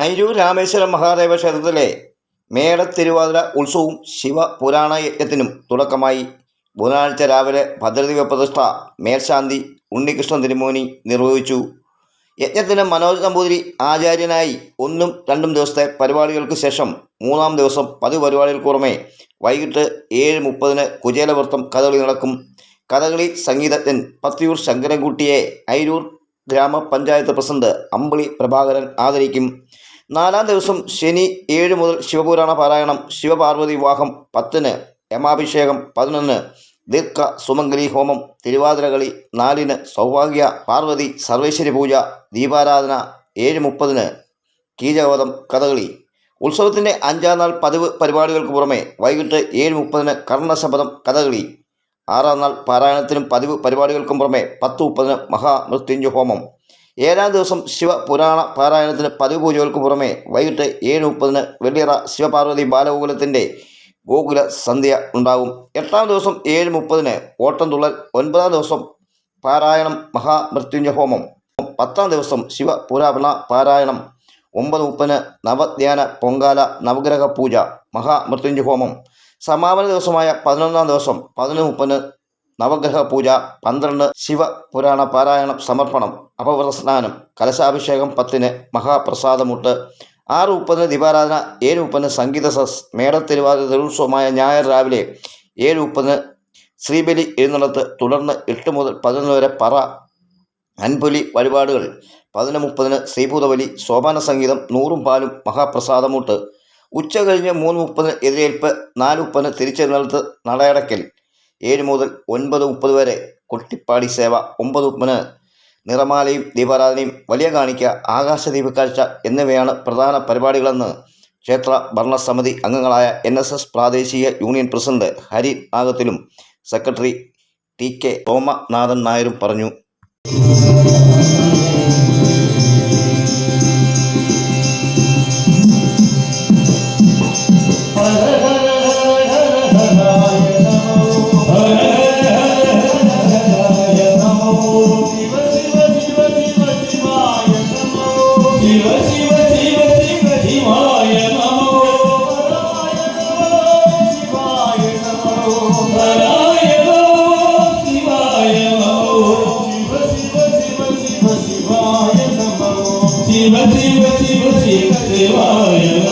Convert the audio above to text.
അയിരൂർ രാമേശ്വരം മഹാദേവ ക്ഷേത്രത്തിലെ മേടത്തിരുവാതിര ഉത്സവവും ശിവ പുരാണ യജ്ഞത്തിനും തുടക്കമായി. ബുധനാഴ്ച രാവിലെ ഭദ്രദീപ പ്രതിഷ്ഠ മേൽശാന്തി ഉണ്ണികൃഷ്ണൻ തിരുമോനി നിർവഹിച്ചു. യജ്ഞത്തിന് മനോജ് നമ്പൂതിരി ആചാര്യനായി ഒന്നും രണ്ടും ദിവസത്തെ പരിപാടികൾക്ക് ശേഷം മൂന്നാം ദിവസം പതിവ് പരിപാടികൾക്ക് പുറമെ വൈകിട്ട് ഏഴ് മുപ്പതിന് കുചേലവൃത്തം കഥകളി നടക്കും. കഥകളി സംഗീതജ്ഞൻ പത്തിയൂർ ശങ്കരൻകുട്ടിയെ അയിരൂർ ഗ്രാമപഞ്ചായത്ത് പ്രസിഡന്റ് അമ്പിളി പ്രഭാകരൻ ആദരിക്കും. നാലാം ദിവസം ശനി ഏഴ് മുതൽ ശിവപുരാണ പാരായണം ശിവപാർവതി വിവാഹം പത്തിന് യമാഭിഷേകം പതിനൊന്ന് ദീർഘ സുമംഗലി ഹോമം തിരുവാതിരകളി നാലിന് സൗഭാഗ്യ പാർവതി സർവേശ്വരി പൂജ ദീപാരാധന ഏഴ് മുപ്പതിന് കീജകവധം കഥകളി. ഉത്സവത്തിന്റെ അഞ്ചാം നാൾ പതിവ് പരിപാടികൾക്ക് പുറമെ വൈകിട്ട് ഏഴ് മുപ്പതിന് കർണശപഥം കഥകളി. ആറാം നാൾ പാരായണത്തിനും പതിവ് പരിപാടികൾക്കും പുറമെ പത്ത് മുപ്പതിന് മഹാമൃത്യുഞ്ജ ഹോമം. ഏഴാം ദിവസം ശിവപുരാണ പാരായണത്തിന് പതിവ് പൂജകൾക്ക് പുറമെ വൈകിട്ട് ഏഴ് മുപ്പതിന് വെള്ളിയറ ശിവപാർവതി ബാലഗോകുലത്തിന്റെ ഗോകുല സന്ധ്യ ഉണ്ടാകും. എട്ടാം ദിവസം ഏഴ് മുപ്പതിന് ഓട്ടംതുള്ളൽ ഒൻപതാം ദിവസം പാരായണം മഹാമൃത്യുഞ്ജ ഹോമം. പത്താം ദിവസം ശിവപുരാപണ പാരായണം ഒമ്പത് മുപ്പതിന് നവധ്യാന പൊങ്കാല നവഗ്രഹ പൂജ മഹാമൃത്യുഞ്ജ ഹോമം. സമാപന ദിവസമായ പതിനൊന്നാം ദിവസം പതിനൊന്ന് മുപ്പതിന് നവഗ്രഹ പൂജ പന്ത്രണ്ട് ശിവ പുരാണ പാരായണം സമർപ്പണം അപവ്രത സ്നാനം കലശാഭിഷേകം പത്തിന് മഹാപ്രസാദമുട്ട് ആറ് മുപ്പതിന് ദീപാരാധന ഏഴ് മുപ്പതിന് സംഗീത സസ് മേടത്തിരുവാതിര തെരുത്സവമായ ഞായർ രാവിലെ ഏഴ് മുപ്പതിന് ശ്രീബലി എഴുന്നള്ളത്ത് തുടർന്ന് എട്ട് മുതൽ പതിനൊന്ന് വരെ പറ അൻപൊലി വഴിപാടുകൾ പതിനൊന്ന് മുപ്പതിന് ശ്രീഭൂതബലി സോപാന സംഗീതം നൂറും പാലും മഹാപ്രസാദമുട്ട് ഉച്ച കഴിഞ്ഞ് മൂന്ന് മുപ്പതിന് എതിരേൽപ്പ് നാല് മുപ്പതിന് തിരിച്ചെഴുന്നള്ളത്ത് നടയടക്കൽ ഏഴ് മുതൽ ഒൻപത് മുപ്പത് വരെ കൊട്ടിപ്പാടി സേവ. ഒമ്പത് മുപ്പതിന് നിറമാലയും ദീപാരാധനയും വലിയ കാണിക്ക ആകാശ ദീപക്കാഴ്ച എന്നിവയാണ് പ്രധാന പരിപാടികളെന്ന് ക്ഷേത്ര ഭരണസമിതി അംഗങ്ങളായ എൻ എസ് എസ് പ്രാദേശിക യൂണിയൻ പ്രസിഡന്റ് ഹരി നാഗത്തിലും സെക്രട്ടറി ടി കെ തോമനാഥൻ നായരും പറഞ്ഞു. ശിവ